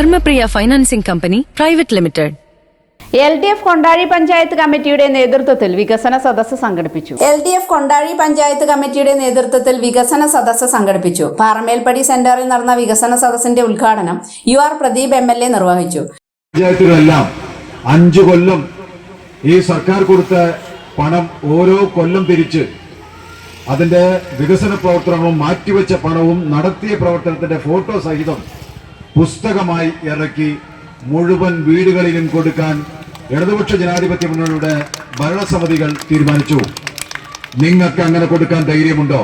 Dharmapriya financing company private limited. L D F Kondazhi panchayat കമ്മിറ്റിയുടെ നേതൃത്വത്തിൽ വികസന സദസ്സ് സംഘടിപ്പിച്ചു. L D F Kondazhi panchayat കമ്മിറ്റിയുടെ നേതൃത്വത്തിൽ വികസന സദസ്സ് സംഘടിപ്പിച്ചു. പാറമേൽപ്പടി സെന്ററിൽ നടന്ന വികസന സദസ്സിന്റെ ഉദ്ഘാടനം U R Pradeep M L A നിർവഹിച്ചു. പഞ്ചായത്തുകളെല്ലാം അഞ്ചു കൊല്ലം ഈ സർക്കാർ കൊടുത്ത പണം ഓരോ കൊല്ലം തിരിച്ച് അതിന്റെ വികസന പ്രവർത്തനങ്ങളും മാറ്റിവെച്ച പണവും നടത്തിയ പ്രവർത്തനത്തിന്റെ ഫോട്ടോ സഹിതം പുസ്തകമായി ഇറക്കി മുഴുവൻ വീടുകളിലും കൊടുക്കാൻ ഇടതുപക്ഷ ജനാധിപത്യ മുന്നണിയുടെ ഭരണസമിതികൾ തീരുമാനിച്ചു. നിങ്ങൾക്ക് അങ്ങനെ കൊടുക്കാൻ ധൈര്യമുണ്ടോ?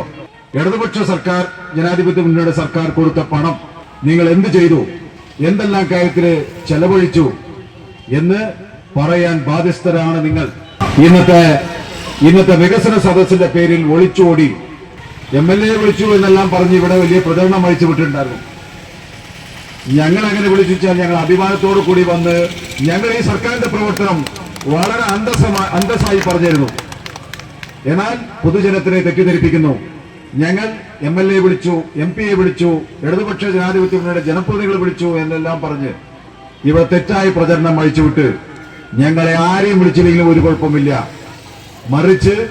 ഇടതുപക്ഷ സർക്കാർ ജനാധിപത്യ മുന്നണിയുടെ സർക്കാർ കൊടുത്ത പണം നിങ്ങൾ എന്ത് ചെയ്തു? എന്തെല്ലാം കാര്യത്തിൽ ചെലവഴിച്ചു? എന്ന് പറയാൻ ബാധ്യസ്ഥരാണ് നിങ്ങൾ. ഇന്നത്തെ ഇന്നത്തെ വികസന സദസ്സിന്റെ പേരിൽ ഒളിച്ചോടി. എം എൽ എ വിളിച്ചു എന്നെല്ലാം പറഞ്ഞ് ഇവിടെ വലിയ പ്രചരണം അഴിച്ചു വിട്ടിട്ടുണ്ടായിരുന്നു. ഞങ്ങൾ അങ്ങനെ വിളിച്ചാൽ ഞങ്ങൾ അഭിമാനത്തോടു കൂടി വന്ന് ഞങ്ങൾ ഈ സർക്കാരിന്റെ പ്രവർത്തനം വളരെ അന്തസ്സമായി അന്തസ്സായി പറഞ്ഞിരുന്നു. എന്നാൽ പൊതുജനത്തിനെ തെറ്റിദ്ധരിപ്പിക്കുന്നു. ഞങ്ങൾ എം എൽ എ വിളിച്ചു എം പിയെ വിളിച്ചു ഇടതുപക്ഷ ജനാധിപത്യ മുന്നണിയുടെ വിളിച്ചു എന്നെല്ലാം പറഞ്ഞ് ഇവ തെറ്റായ പ്രചരണം അഴിച്ചുവിട്ട് ഞങ്ങളെ ആരെയും വിളിച്ചില്ലെങ്കിലും ഒരു കുഴപ്പമില്ല മറിച്ച്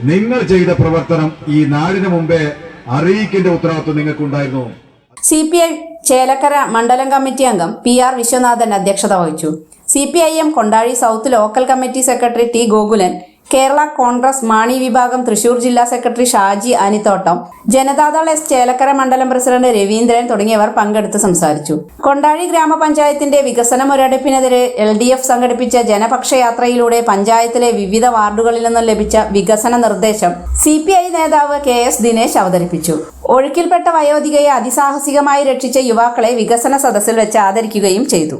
നിങ്ങൾ ചെയ്ത പ്രവർത്തനം ഈ നാടിന് മുമ്പേ അറിയിക്കേണ്ട ഉത്തരവാദിത്വം നിങ്ങൾക്കുണ്ടായിരുന്നു. സി പി ഐ ചേലക്കര മണ്ഡലം കമ്മിറ്റി അംഗം പി ആർ വിശ്വനാഥൻ അധ്യക്ഷത വഹിച്ചു. C P I M Kondazhi south local committee secretary T Gokulan Kerala Congress Mani വിഭാഗം തൃശൂർ ജില്ലാ സെക്രട്ടറി ഷാജി അനിത്തോട്ടം ജനതാദൾ എസ് ചേലക്കര മണ്ഡലം പ്രസിഡന്റ് രവീന്ദ്രൻ തുടങ്ങിയവർ പങ്കെടുത്ത് സംസാരിച്ചു. കൊണ്ടാഴി ഗ്രാമപഞ്ചായത്തിന്റെ വികസന മുരടിപ്പിനെതിരെ എൽ ഡി എഫ് സംഘടിപ്പിച്ച ജനപക്ഷയാത്രയിലൂടെ പഞ്ചായത്തിലെ വിവിധ വാർഡുകളിൽ നിന്നും ലഭിച്ച വികസന നിർദ്ദേശം സി പി ഐ നേതാവ് കെ എസ് ദിനേശ് അവതരിപ്പിച്ചു. ഒഴുക്കിൽപ്പെട്ട വയോധികയെ അതിസാഹസികമായി രക്ഷിച്ച യുവാക്കളെ വികസന സദസ്സിൽ വെച്ച് ആദരിക്കുകയും ചെയ്തു.